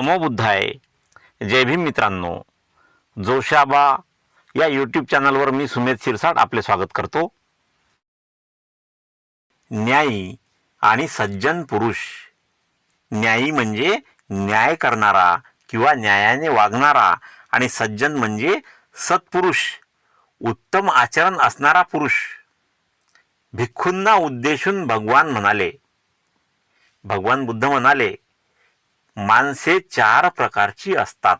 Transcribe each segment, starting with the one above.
नमो बुद्धाय जय भीम मित्रांनो. जोशाबा या यूट्यूब चॅनलवर मी सुमेध शिरसाट आपले स्वागत करतो. न्यायी आणि सज्जन पुरुष. न्यायी म्हणजे न्याय करणारा किंवा न्यायाने वागणारा आणि सज्जन म्हणजे सत्पुरुष उत्तम आचरण असणारा पुरुष. भिक्खूंना उद्देशून भगवान म्हणाले. भगवान बुद्ध म्हणाले माणसे चार प्रकारची असतात.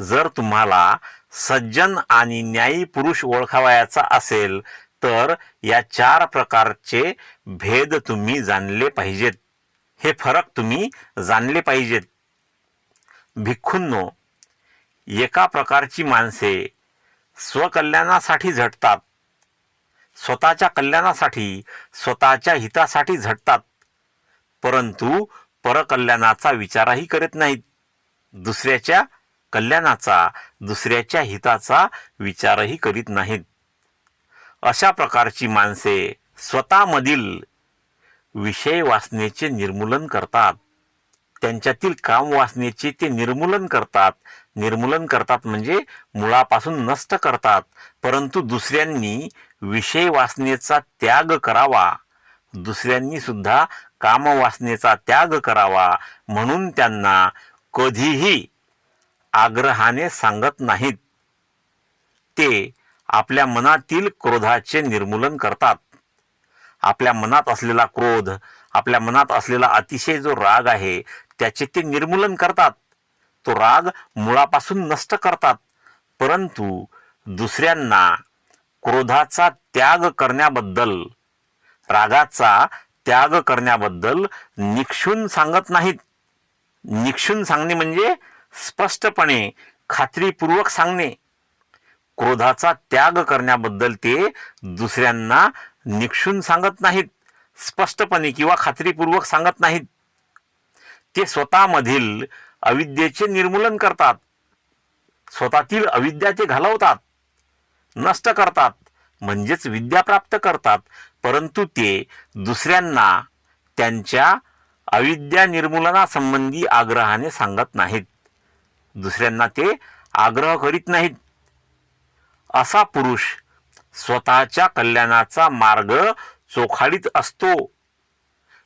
जर तुम्हाला सज्जन आणि न्यायी पुरुष ओळखावयाचा असेल तर या चार प्रकारचे भेद तुम्ही जाणले पाहिजेत. हे फरक तुम्ही जाणले पाहिजेत. भिक्खूंनो एका प्रकारची माणसे स्वकल्याणासाठी झटतात. स्वतःच्या कल्याणासाठी स्वतःच्या हितासाठी झटतात. परंतु परकल्याणाचा विचारही करीत नाहीत. दुसऱ्याच्या कल्याणाचा दुसऱ्याच्या हिताचा विचारही करीत नाहीत. अशा प्रकारची माणसे स्वतःमधील विषय वासनेचे निर्मूलन करतात. त्यांच्यातील काम वासनेचे ते निर्मूलन करतात. निर्मूलन करतात म्हणजे मुळापासून नष्ट करतात. परंतु दुसऱ्यांनी विषय वासनेचा त्याग करावा. दुसऱ्यांनी सुद्धा कामवासनेचा त्याग करावा म्हणून त्यांना कधीही आग्रहाने सांगत नाहीत. ते आपल्या मनातील क्रोधाचे निर्मूलन करतात. आपल्या मनात असलेला क्रोध आपल्या मनात असलेला अतिशय जो राग आहे त्याचे ते निर्मूलन करतात. तो राग मुळापासून नष्ट करतात. परंतु दुसऱ्यांना क्रोधाचा त्याग करण्याबद्दल रागाचा त्याग करण्याबद्दल निक्षून सांगत नाहीत. निक्षून सांगणे म्हणजे स्पष्टपणे खात्रीपूर्वक सांगणे. क्रोधाचा त्याग करण्याबद्दल ते दुसऱ्यांना निक्षून सांगत नाहीत. स्पष्टपणे किंवा खात्रीपूर्वक सांगत नाहीत. ते स्वतःमधील अविद्येचे निर्मूलन करतात. स्वतःतील अविद्या ते घालवतात. नष्ट करतात. म्हणजेच विद्या प्राप्त करतात. परंतु ते दुसऱ्यांना त्यांच्या अविद्या निर्मूलनासंबंधी आग्रहाने सांगत नाहीत. दुसऱ्यांना ते आग्रह करीत नाहीत. असा पुरुष स्वतःच्या कल्याणाचा मार्ग चोखाडीत असतो.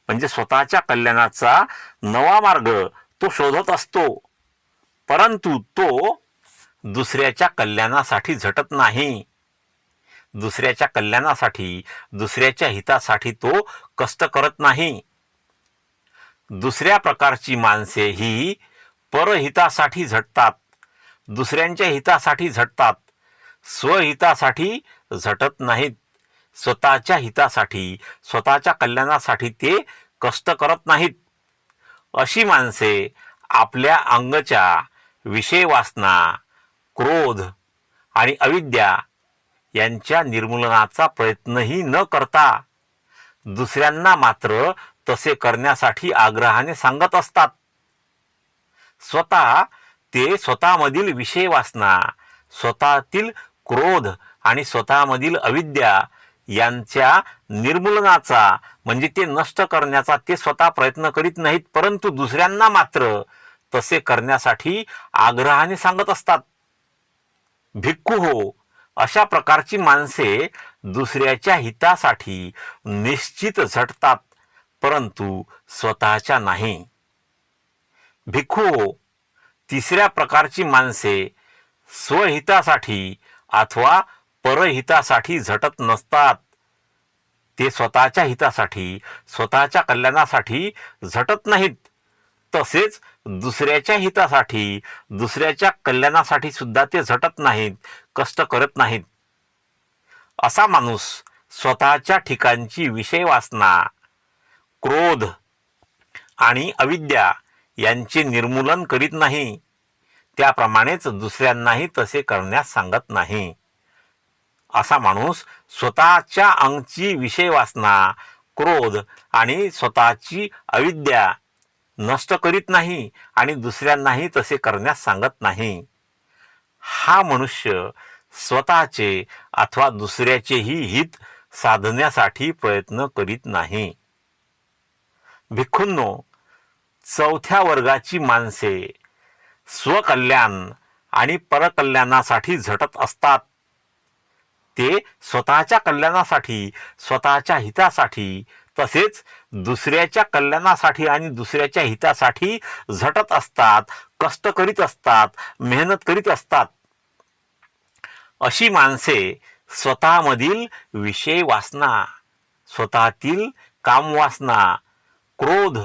म्हणजे स्वतःच्या कल्याणाचा नवा मार्ग तो शोधत असतो. परंतु तो दुसऱ्याच्या कल्याणासाठी झटत नाही. दुसऱ्याच्या कल्याणासाठी दुसऱ्याच्या हितासाठी तो कष्ट करत नाही. दुसऱ्या प्रकारची माणसे ही परहितासाठी झटतात. दुसऱ्यांच्या हितासाठी झटतात. स्वहितासाठी झटत नाहीत. स्वतःच्या हितासाठी स्वतःच्या कल्याणासाठी ते कष्ट करत नाहीत. अशी माणसे आपल्या अंगच्या विषय वासना क्रोध आणि अविद्या यांच्या निर्मूलनाचा प्रयत्नही न करता दुसऱ्यांना मात्र तसे करण्यासाठी आग्रहाने सांगत असतात. स्वतः ते स्वतःमधील विषय वासना स्वतःतील क्रोध आणि स्वतःमधील अविद्या यांच्या निर्मूलनाचा म्हणजे ते नष्ट करण्याचा ते स्वतः प्रयत्न करीत नाहीत परंतु दुसऱ्यांना मात्र तसे करण्यासाठी आग्रहाने सांगत असतात. भिक्खू हो अशा प्रकारची माणसे दुसऱ्याच्या हितासाठी निश्चित झटतात परंतु स्वतःच्या नाही. भिक्खू तिसऱ्या प्रकारची माणसे स्वहितासाठी अथवा परहितासाठी झटत नसतात. ते स्वतःच्या हितासाठी स्वतःच्या कल्याणासाठी झटत नाहीत. तसेच दुसऱ्याच्या हितासाठी दुसऱ्याच्या कल्याणासाठी सुद्धा ते झटत नाहीत कष्ट करत नाहीत. असा माणूस स्वतःच्या ठिकाणची विषय वासना क्रोध आणि अविद्या यांचे निर्मूलन करीत नाही. त्याप्रमाणेच दुसऱ्यांनाही तसे करण्यास सांगत नाही. असा माणूस स्वतःच्या अंगची विषय वासना क्रोध आणि स्वतःची अविद्या नष्ट करीत नाही आणि दुसऱ्यांनाही तसे करण्यास सांगत नाही. हा मनुष्य स्वतःचे अथवा दुसऱ्याचेही हित साधण्यासाठी प्रयत्न करीत नाही. भिक्खूंनो चौथ्या वर्गाची माणसे स्वकल्याण आणि परकल्याणासाठी झटत असतात. ते स्वतःच्या कल्याणासाठी स्वतःच्या हितासाठी तसेच दुसऱ्याच्या कल्याणासाठी आणि दुसऱ्याच्या हितासाठी झटत असतात कष्ट करीत असतात मेहनत करीत असतात. अशी माणसे स्वतःमधील विषय वासना स्वतःतील कामवासना क्रोध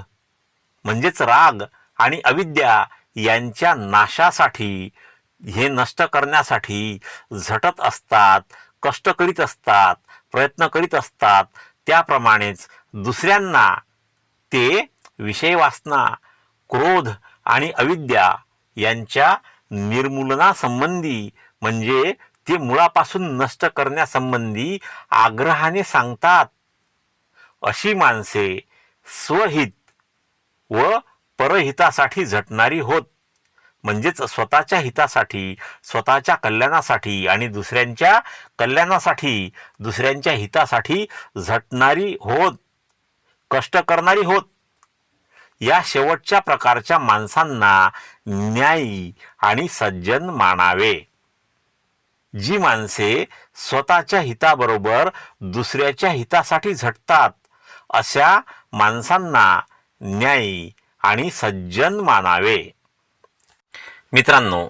म्हणजेच राग आणि अविद्या यांच्या नाशासाठी हे नष्ट करण्यासाठी झटत असतात कष्ट करीत असतात प्रयत्न करीत असतात. त्याप्रमाणेच दुसऱ्यांना ते विषय वासना क्रोध आणि अविद्या यांच्या निर्मूलनासंबंधी म्हणजे ते मुळापासून नष्ट करण्यासंबंधी आग्रहाने सांगतात. अशी माणसे स्वहित व परहितासाठी झटणारी होत. म्हणजेच स्वतःच्या हितासाठी स्वतःच्या कल्याणासाठी आणि दुसऱ्यांच्या कल्याणासाठी दुसऱ्यांच्या हितासाठी झटणारी होत. कष्ट करणारी होत. या शेवटच्या प्रकारच्या माणसांना न्यायी आणि सज्जन मानावे. जी माणसे स्वतःच्या हिताबरोबर दुसऱ्याच्या हितासाठी झटतात अशा माणसांना न्यायी आणि सज्जन मानावे. मित्रांनो